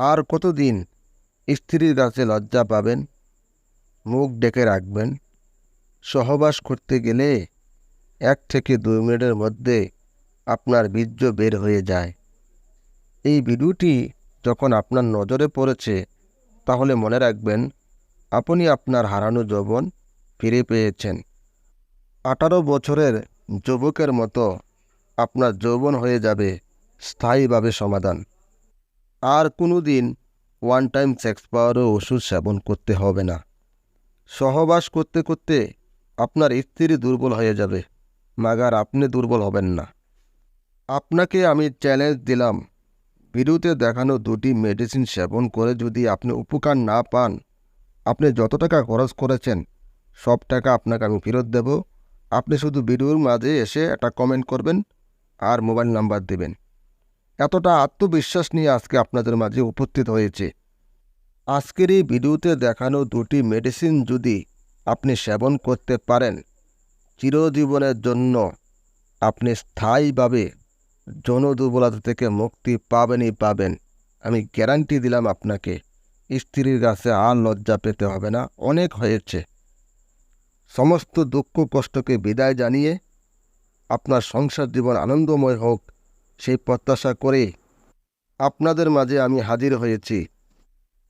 আর কতদিন স্ত্রীর কাছে লজ্জা পাবেন? মুখ ডেকে রাখবেন। সহবাস করতে গেলে এক থেকে দুই মিনিটের মধ্যে আপনার বীর্য বের হয়ে যায়। এই ভিডিওটি যখন আপনার নজরে পড়েছে, তাহলে মনে রাখবেন, আপনি আপনার হারানো যৌবন ফিরে পেয়েছেন। আঠারো বছরের যুবকের মতো আপনার যৌবন হয়ে যাবে স্থায়ীভাবে সমাধান। আর কোনো দিন ওয়ান টাইম সেক্স পাওয়ারও ওষুধ সেবন করতে হবে না। সহবাস করতে করতে আপনার স্ত্রী দুর্বল হয়ে যাবে, মাগার আপনি দুর্বল হবেন না। আপনাকে আমি চ্যালেঞ্জ দিলাম ভিডিওতে দেখানো দুটি মেডিসিন সেবন করে যদি আপনি উপকার না পান, আপনি যত টাকা খরচ করেছেন, সব টাকা আপনাকে আমি ফেরত দেব। আপনি শুধু ভিডিওর মাঝে এসে একটা কমেন্ট করবেন আর মোবাইল নাম্বার দেবেন। এতটা আত্মবিশ্বাস নিয়ে আজকে আপনাদের মাঝে উপস্থিত হয়েছে। আজকের এই ভিডিওতে দেখানো দুটি মেডিসিন যদি আপনি সেবন করতে পারেন, চিরজীবনের জন্য আপনি স্থায়ীভাবে যৌন দুর্বলতা থেকে মুক্তি পাবেনই পাবেন। আমি গ্যারান্টি দিলাম আপনাকে, স্ত্রীর কাছে আর লজ্জা পেতে হবে না, অনেক হয়েছে। সমস্ত দুঃখ কষ্টকে বিদায় জানিয়ে আপনার সংসার জীবন আনন্দময় হোক। সেই প্রত্যাশা করে আপনাদের মাঝে আমি হাজির হয়েছি।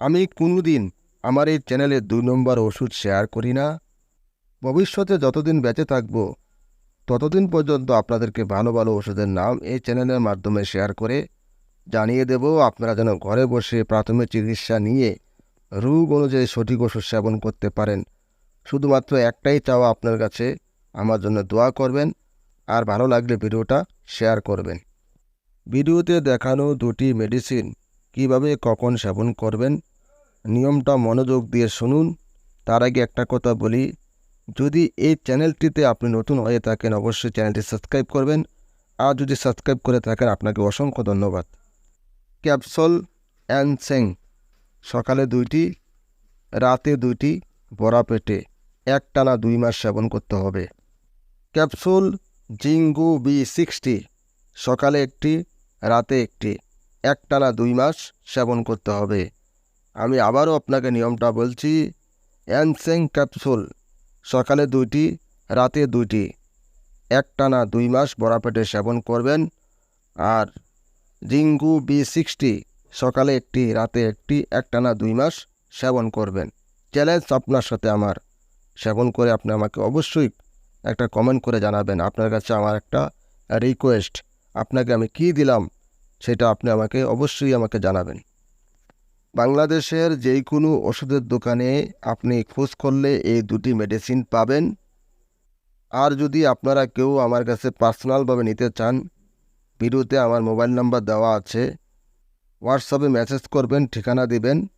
আমি কোনোদিন আমার এই চ্যানেলে দুই নম্বর ওষুধ শেয়ার করি না। ভবিষ্যতে যতদিন বেঁচে থাকব, ততদিন পর্যন্ত আপনাদেরকে ভালো ভালো ওষুধের নাম এই চ্যানেলের মাধ্যমে শেয়ার করে জানিয়ে দেব আপনারা যেন ঘরে বসে প্রাথমিক চিকিৎসা নিয়ে রোগ অনুযায়ী সঠিক ওষুধ সেবন করতে পারেন। শুধুমাত্র একটাই চাওয়া আপনার কাছে। আমার জন্য দোয়া করবেন। আর ভালো লাগলে ভিডিওটা শেয়ার করবেন। ভিডিওতে দেখানো দুটি মেডিসিন কীভাবে কখন সেবন করবেন? নিয়মটা মনোযোগ দিয়ে শুনুন। তার আগে একটা কথা বলি। যদি এই চ্যানেলটিতে আপনি নতুন হয়ে থাকেন, অবশ্যই চ্যানেলটি সাবস্ক্রাইব করবেন। আর যদি সাবস্ক্রাইব করে থাকেন, আপনাকে অসংখ্য ধন্যবাদ। ক্যাপসুল অ্যানসেং সকালে দুইটি, রাতে দুইটি বড়া পেটে একটানা দুই মাস সেবন করতে হবে। ক্যাপসুল জিঙ্গু বি সিক্সটি সকালে একটি, রাতে একটি। একটানা দুই মাস সেবন করতে হবে। আমি আবারও আপনাকে নিয়মটা বলছি, অ্যানসেং ক্যাপসুল, সকালে দুইটি, রাতে দুইটি। একটানা দুই মাস বড়া পেটে সেবন করবেন। আর জিঙ্গু বি সিক্সটি, সকালে একটি, রাতে একটি, একটানা দুই মাস সেবন করবেন। চ্যালেঞ্জ আপনার সাথে আমার। সেবন করে আপনি আমাকে অবশ্যই একটা কমেন্ট করে জানাবেন। আপনার কাছে আমার একটা রিকোয়েস্ট। আপনাকে আমি কি দিলাম সেটা আপনি আমাকে অবশ্যই আমাকে জানাবেন। বাংলাদেশের যেই কোনো ওষুধের দোকানে আপনি খোঁজ করলে এই দুটি মেডিসিন পাবেন। আর যদি আপনারা কেউ আমার কাছে পার্সোনালভাবে নিতে চান, ভিডিওতে আমার মোবাইল নাম্বার দেওয়া আছে। হোয়াটসঅ্যাপে মেসেজ করবেন, ঠিকানা দিবেন।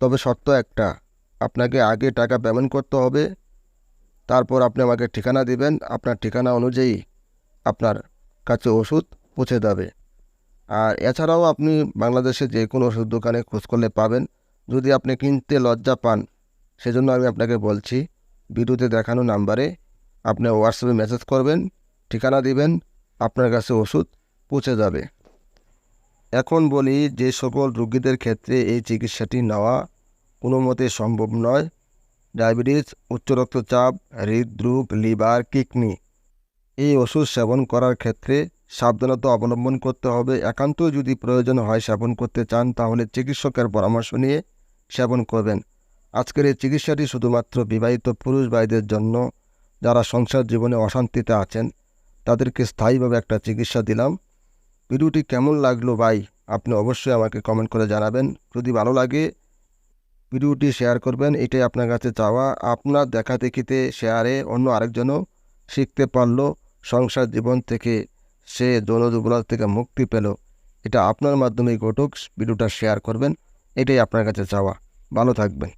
তবে শর্ত একটা, আপনাকে আগে টাকা পেমেন্ট করতে হবে। তারপর আপনি আমাকে ঠিকানা দিবেন। আপনার ঠিকানা অনুযায়ী আপনার কাছে ওষুধ পৌঁছে যাবে। আর এছাড়াও আপনি বাংলাদেশে যে কোনো ওষুধ দোকানে খোঁজ করলে পাবেন। যদি আপনি কিনতে লজ্জা পান, সেজন্য আমি আপনাকে বলছি, ভিডিওতে দেখানো নাম্বারে আপনি হোয়াটসঅ্যাপে মেসেজ করবেন, ঠিকানা দিবেন, আপনার কাছে ওষুধ পৌঁছে যাবে। এখন বলি যে সকল রোগীদের ক্ষেত্রে এই চিকিৎসাটি নেওয়া কোনো মতে সম্ভব নয়। ডায়াবেটিস উচ্চ রক্তচাপ হৃদরোগ, লিভার, কিডনি এই ওষুধ সেবন করার ক্ষেত্রে সাবধানতা অবলম্বন করতে হবে। একান্ত যদি প্রয়োজন হয় সেবন করতে চান, তাহলে চিকিৎসকের পরামর্শ নিয়ে সেবন করবেন। আজকের এই চিকিৎসাটি শুধুমাত্র বিবাহিত পুরুষ ভাইদের জন্য, যারা সংসার জীবনে অশান্তিতে আছেন, তাদেরকে স্থায়ীভাবে একটা চিকিৎসা দিলাম। ভিডিওটি কেমন লাগল ভাই, আপনি অবশ্যই আমাকে কমেন্ট করে জানাবেন। যদি ভালো লাগে, ভিডিওটি শেয়ার করবেন। এটাই আপনার কাছে চাওয়া। আপনার দেখা দেখিতে শেয়ারে অন্য আরেকজনও শিখতে পারল। সংসার জীবন থেকে সে যৌন দুর্বলতা থেকে মুক্তি পেল। এটা আপনার মাধ্যমেই ঘটুক। ভিডিওটা শেয়ার করবেন। এটাই আপনার কাছে চাওয়া। ভালো থাকবেন।